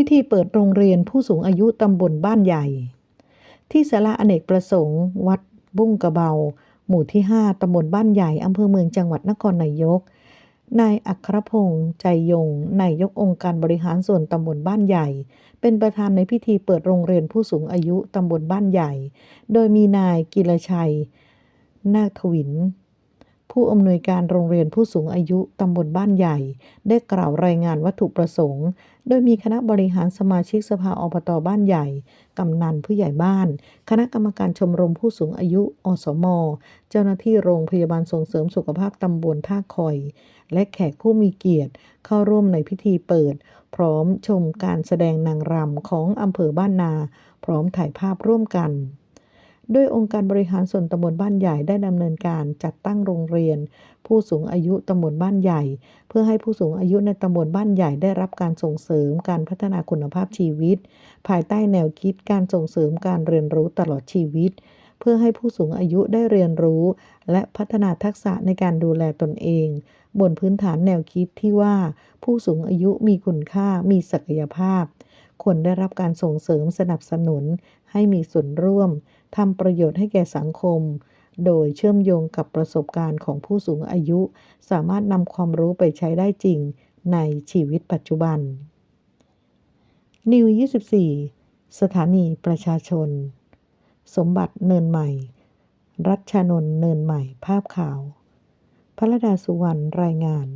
ิธีเปิดโรงเรียนผู้สูงอายุตำบลบ้านใหญ่ ที่ศาลาอเนกประสงค์ วัดบุ้งกระเบา หมู่ที่ 5ตำบลบ้านใหญ่อำเภอเมืองจังหวัดนครนายก นายอัครพงษ์ใจยงนายกองค์การบริหารส่วนตำบลบ้านใหญ่ เป็นประธานในพิธีเปิดโรงเรียนผู้สูงอายุตำบลบ้านใหญ่ โดยมีนายกิรชัย นาคทวิน ผู้อำนวยการโรงเรียนผู้สูงอายุตำบลบ้านใหญ่ ได้กล่าวรายงานวัตถุประสงค์ โดยมีคณะบริหารสมาชิกสภาอบตบ้านใหญ่ กำนันผู้ใหญ่บ้าน คณะกรรมการชมรมผู้สูงอายุ อสม เจ้าหน้าที่โรงพยาบาลส่งเสริมสุขภาพตำบลท่าคอย และแขกผู้มีเกียรติเข้าร่วมในพิธีเปิด พร้อมชมการแสดงนางรำของอำเภอบ้านนา พร้อมถ่ายภาพร่วมกัน โดยองค์การบริหารส่วนตำบลบ้านใหญ่ได้ดำเนินการจัดตั้งโรงเรียน ผู้สูงอายุตำบลบ้านใหญ่ เพื่อให้ผู้สูงอายุในตำบลบ้านใหญ่ได้รับการส่งเสริมการพัฒนาคุณภาพชีวิต ภายใต้แนวคิดการส่งเสริมการเรียนรู้ตลอดชีวิต เพื่อให้ผู้สูงอายุได้เรียนรู้ และพัฒนาทักษะในการดูแลตนเอง บนพื้นฐานแนวคิดที่ว่า ผู้สูงอายุมีคุณค่ามีศักยภาพ ควรได้รับการส่งเสริมสนับสนุนให้มีส่วนร่วมทำประโยชน์ให้แก่สังคม โดยเชื่อมโยงกับประสบการณ์ของผู้สูงอายุ สามารถนำความรู้ไปใช้ได้จริงในชีวิตปัจจุบัน นิว 24 สถานีประชาชน สมบัติเนินใหม่ รัชชนนเนินใหม่ภาพข่าวพระดาสุวรรณรายงาน